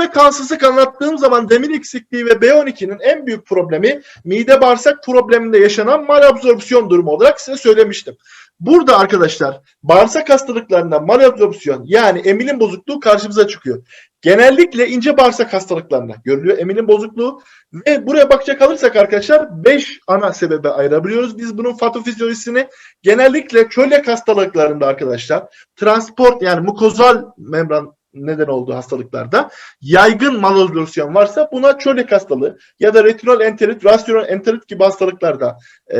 Ve kansızlık anlattığım zaman demir eksikliği ve B12'nin en büyük problemi mide bağırsak probleminde yaşanan malabsorpsiyon durumu olarak size söylemiştim. Burada arkadaşlar bağırsak hastalıklarında malabsorpsiyon yani emilim bozukluğu karşımıza çıkıyor. Genellikle ince bağırsak hastalıklarında görülüyor emilim bozukluğu ve buraya bakacak alırsak arkadaşlar 5 ana sebebe ayırabiliyoruz. Biz bunun patofizyolojisini genellikle çölyak hastalıklarında arkadaşlar transport yani mukozal membran neden olduğu hastalıklarda yaygın malabsorpsiyon varsa buna çölyak hastalığı ya da retinol enterit, rasyonel enterit gibi hastalıklarda e,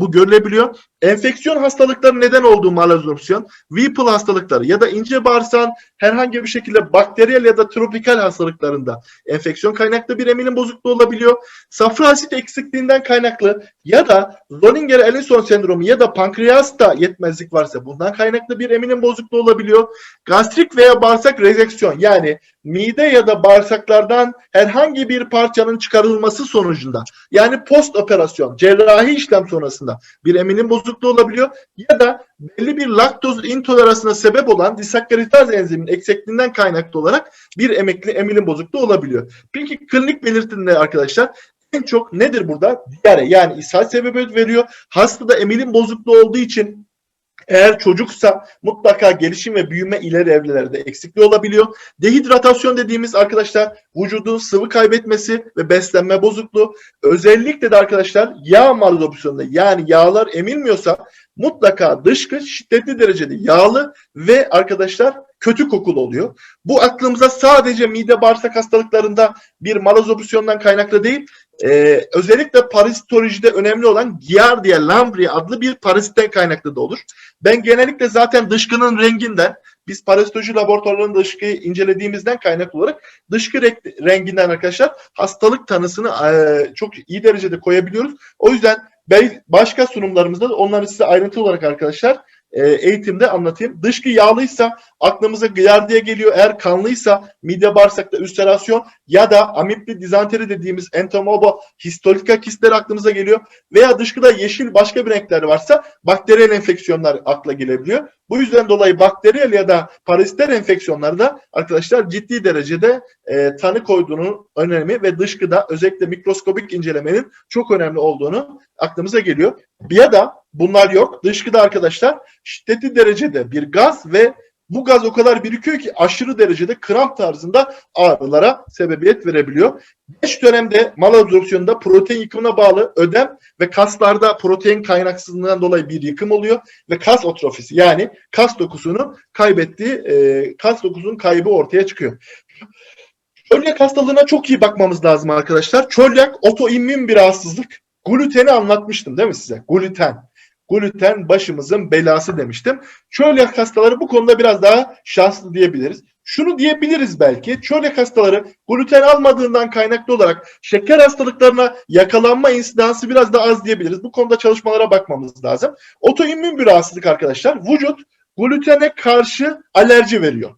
bu görülebiliyor. Enfeksiyon hastalıkları neden olduğu malabsorpsiyon, Whipple hastalıkları ya da ince bağırsağın herhangi bir şekilde bakteriyel ya da tropikal hastalıklarında enfeksiyon kaynaklı bir emilim bozukluğu olabiliyor. Safra asit eksikliğinden kaynaklı ya da Zoninger-Ellison sendromu ya da pankreasta yetmezlik varsa bundan kaynaklı bir emilim bozukluğu olabiliyor. Gastrik veya bağırsak rezeksiyon yani mide ya da bağırsaklardan herhangi bir parçanın çıkarılması sonucunda yani post operasyon cerrahi işlem sonrasında bir emilim bozukluğu olabiliyor ya da belli bir laktoz intoleransına sebep olan disakkaritaz enzimin eksikliğinden kaynaklı olarak bir emekli emilim bozukluğu olabiliyor. Peki klinik belirtileri arkadaşlar en çok nedir burada? Diyare yani ishal sebebi veriyor. Hastada emilim bozukluğu olduğu için eğer çocuksa mutlaka gelişim ve büyüme ileri evrelerde eksikliği olabiliyor. Dehidratasyon dediğimiz arkadaşlar vücudun sıvı kaybetmesi ve beslenme bozukluğu. Özellikle de arkadaşlar yağ malabsorpsiyonunda yani yağlar emilmiyorsa mutlaka dışkı şiddetli derecede yağlı ve arkadaşlar kötü kokulu oluyor. Bu aklımıza sadece mide bağırsak hastalıklarında bir malabsorpsiyondan kaynaklı değil, ee, özellikle parazitolojide önemli olan Giardia lambria adlı bir parazitten kaynaklı da olur. Ben genellikle zaten dışkının renginden biz parazitoloji laboratuvarlarında dışkıyı incelediğimizden kaynaklı olarak dışkı renginden arkadaşlar hastalık tanısını e, çok iyi derecede koyabiliyoruz. O yüzden başka sunumlarımızda da onları size ayrıntı olarak arkadaşlar e, eğitimde anlatayım. Dışkı yağlıysa aklımıza giardia geliyor. Eğer kanlıysa mide bağırsakta ülserasyon ya da amipli dizanteri dediğimiz entomoba histolika kistleri aklımıza geliyor. Veya dışkıda yeşil başka bir renkler varsa bakteriyel enfeksiyonlar akla gelebiliyor. Bu yüzden dolayı bakteriyel ya da paraziter enfeksiyonlarda arkadaşlar ciddi derecede e, tanı koyduğunun önemi ve dışkıda özellikle mikroskobik incelemenin çok önemli olduğunu aklımıza geliyor. Ya da bunlar yok. Dışkıda arkadaşlar şiddetli derecede bir gaz ve bu gaz o kadar birikiyor ki aşırı derecede kramp tarzında ağrılara sebebiyet verebiliyor. Geç dönemde malabsorpsiyonda protein yıkımına bağlı ödem ve kaslarda protein kaynaksızlığından dolayı bir yıkım oluyor ve kas atrofisi yani kas dokusunu kaybettiği e, kas dokusunun kaybı ortaya çıkıyor. Çölyak hastalığına çok iyi bakmamız lazım arkadaşlar. Çölyak otoimmün bir rahatsızlık. Gluteni anlatmıştım değil mi size? Gluten. Gluten başımızın belası demiştim. Çölyak hastaları bu konuda biraz daha şanslı diyebiliriz. Şunu diyebiliriz belki. Çölyak hastaları gluten almadığından kaynaklı olarak şeker hastalıklarına yakalanma insidansı biraz daha az diyebiliriz. Bu konuda çalışmalara bakmamız lazım. Otoimmün bir rahatsızlık arkadaşlar. Vücut glutene karşı alerji veriyor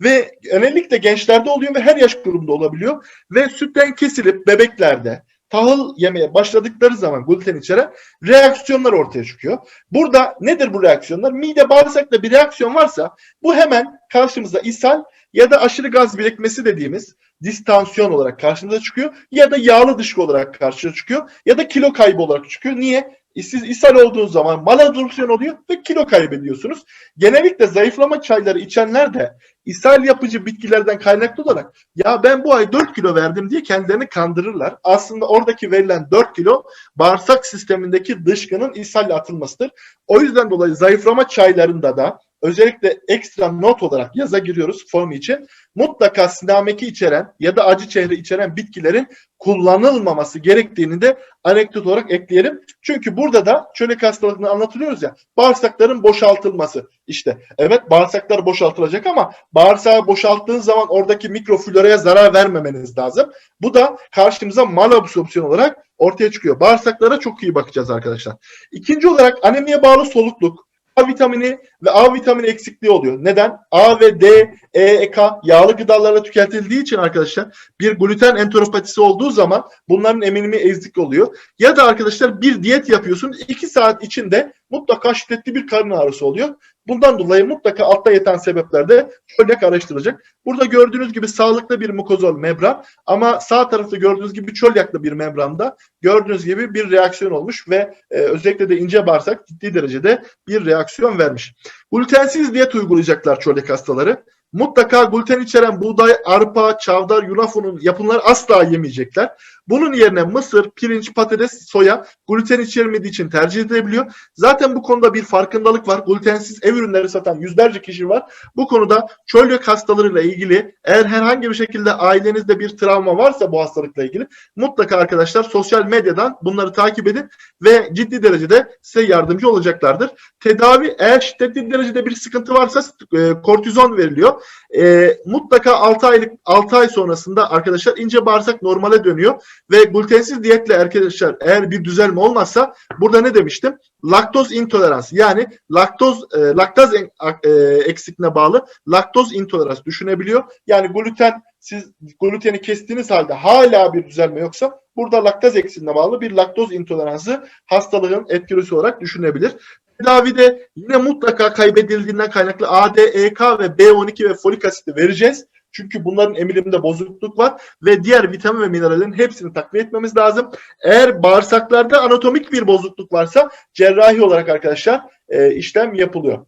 ve genellikle gençlerde oluyor ve her yaş grubunda olabiliyor ve sütten kesilip bebeklerde tahıl yemeye başladıkları zaman gluten içeren reaksiyonlar ortaya çıkıyor. Burada nedir bu reaksiyonlar? Mide bağırsakta bir reaksiyon varsa bu hemen karşımıza ishal ya da aşırı gaz birikmesi dediğimiz distansiyon olarak karşımıza çıkıyor ya da yağlı dışkı olarak karşıya çıkıyor ya da kilo kaybı olarak çıkıyor. Niye? Siz ishal olduğunuz zaman malabsorpsiyon oluyor ve kilo kaybediyorsunuz. Genellikle zayıflama çayları içenler de ishal yapıcı bitkilerden kaynaklı olarak ya ben bu ay 4 kilo verdim diye kendilerini kandırırlar. Aslında oradaki verilen 4 kilo bağırsak sistemindeki dışkının ishalle atılmasıdır. O yüzden dolayı zayıflama çaylarında da özellikle ekstra not olarak yaza giriyoruz form için. Mutlaka sinameki içeren ya da acı çehre içeren bitkilerin kullanılmaması gerektiğini de anekdot olarak ekleyelim. Çünkü burada da çölek hastalığını anlatılıyoruz ya bağırsakların boşaltılması. İşte evet bağırsaklar boşaltılacak ama bağırsağı boşalttığın zaman oradaki mikrofloraya zarar vermemeniz lazım. Bu da karşımıza malabsorpsiyon olarak ortaya çıkıyor. Bağırsaklara çok iyi bakacağız arkadaşlar. İkinci olarak anemiye bağlı solukluk. A vitamini ve A vitamini eksikliği oluyor. Neden? A ve D, E, E, K yağlı gıdalarla tüketildiği için arkadaşlar bir gluten enteropatisi olduğu zaman bunların eminimi ezdik oluyor. Ya da arkadaşlar bir diyet yapıyorsunuz 2 saat içinde mutlaka şiddetli bir karın ağrısı oluyor. Bundan dolayı mutlaka altta yatan sebeplerde çölyak araştırılacak. Burada gördüğünüz gibi sağlıklı bir mukozal membran ama sağ tarafta gördüğünüz gibi çölyaklı bir membranda gördüğünüz gibi bir reaksiyon olmuş ve e, özellikle de ince bağırsak ciddi derecede bir reaksiyon vermiş. Glutensiz diyet uygulayacaklar çölyak hastaları. Mutlaka gluten içeren buğday, arpa, çavdar, yulaf unu yapımları asla yemeyecekler. Bunun yerine mısır, pirinç, patates, soya gluten içermediği için tercih edilebiliyor. Zaten bu konuda bir farkındalık var. Glutensiz ev ürünleri satan yüzlerce kişi var. Bu konuda çölyak hastalarıyla ilgili eğer herhangi bir şekilde ailenizde bir travma varsa bu hastalıkla ilgili mutlaka arkadaşlar sosyal medyadan bunları takip edin ve ciddi derecede size yardımcı olacaklardır. Tedavi eğer şiddetli derecede bir sıkıntı varsa e, kortizon veriliyor. E, mutlaka 6 aylık 6 ay sonrasında arkadaşlar ince bağırsak normale dönüyor ve glutensiz diyetle arkadaşlar eğer bir düzelme olmazsa burada ne demiştim? Laktoz intolerans yani laktoz e, laktaz en, e, eksikliğine bağlı laktoz intolerans düşünebiliyor. Yani gluten siz gluteni kestiğiniz halde hala bir düzelme yoksa burada laktaz eksikliğine bağlı bir laktoz intoleransı hastalığın etkilisi olarak düşünebilir. Tedavide yine mutlaka kaybedildiğinden kaynaklı A, D, E, K ve B12 ve folik asiti vereceğiz. Çünkü bunların emiliminde bozukluk var ve diğer vitamin ve minerallerin hepsini takviye etmemiz lazım. Eğer bağırsaklarda anatomik bir bozukluk varsa cerrahi olarak arkadaşlar e, işlem yapılıyor.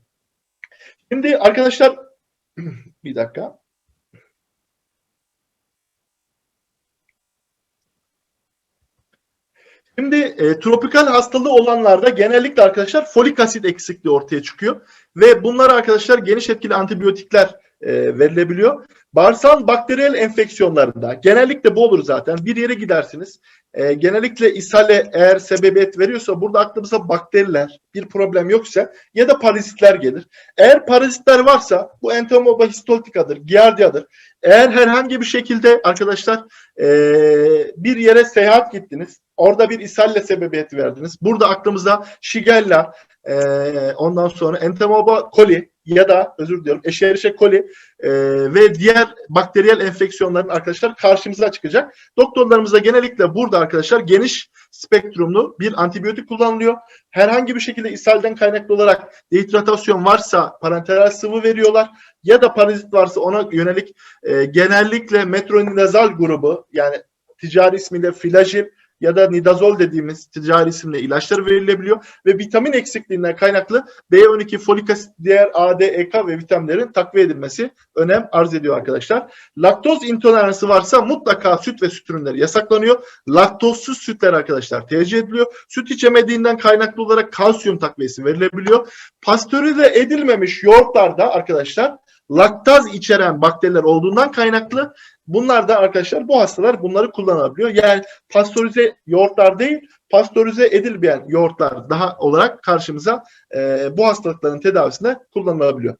Şimdi arkadaşlar bir dakika. Şimdi e, tropikal hastalığı olanlarda genellikle arkadaşlar folik asit eksikliği ortaya çıkıyor ve bunlar arkadaşlar geniş etkili antibiyotikler e, verilebiliyor. Bağırsal bakteriyel enfeksiyonlarında genellikle bu olur zaten. Bir yere gidersiniz. E, genellikle ishale eğer sebebiyet veriyorsa burada aklımıza bakteriler bir problem yoksa ya da parazitler gelir. Eğer parazitler varsa bu entomoeba histoltikadır, giardiadır. Eğer herhangi bir şekilde arkadaşlar e, bir yere seyahat gittiniz. Orada bir ishalle sebebiyet verdiniz. Burada aklımıza Shigella, e, ondan sonra Entomoeba coli ya da özür diliyorum Escherichia coli e, ve diğer bakteriyel enfeksiyonların arkadaşlar karşımıza çıkacak. Doktorlarımızda genellikle burada arkadaşlar geniş spektrumlu bir antibiyotik kullanılıyor. Herhangi bir şekilde ishalden kaynaklı olarak dehidratasyon varsa parenteral sıvı veriyorlar ya da parazit varsa ona yönelik e, genellikle metronidazol grubu yani ticari ismiyle filajil ya da nidazol dediğimiz ticari isimle ilaçlar verilebiliyor ve vitamin eksikliğinden kaynaklı B12, folik asit, diğer A, D, E, K ve vitaminlerin takviye edilmesi önem arz ediyor arkadaşlar. Laktoz intoleransı varsa mutlaka süt ve süt ürünleri yasaklanıyor. Laktozsuz sütler arkadaşlar tercih ediliyor. Süt içemediğinden kaynaklı olarak kalsiyum takviyesi verilebiliyor. Pastörize edilmemiş yoğurtlarda arkadaşlar laktaz içeren bakteriler olduğundan kaynaklı bunlar da arkadaşlar bu hastalar bunları kullanabiliyor. Yani pastörize yoğurtlar değil, pastörize edilmeyen yoğurtlar daha olarak karşımıza e, bu hastalıkların tedavisinde kullanılabiliyor.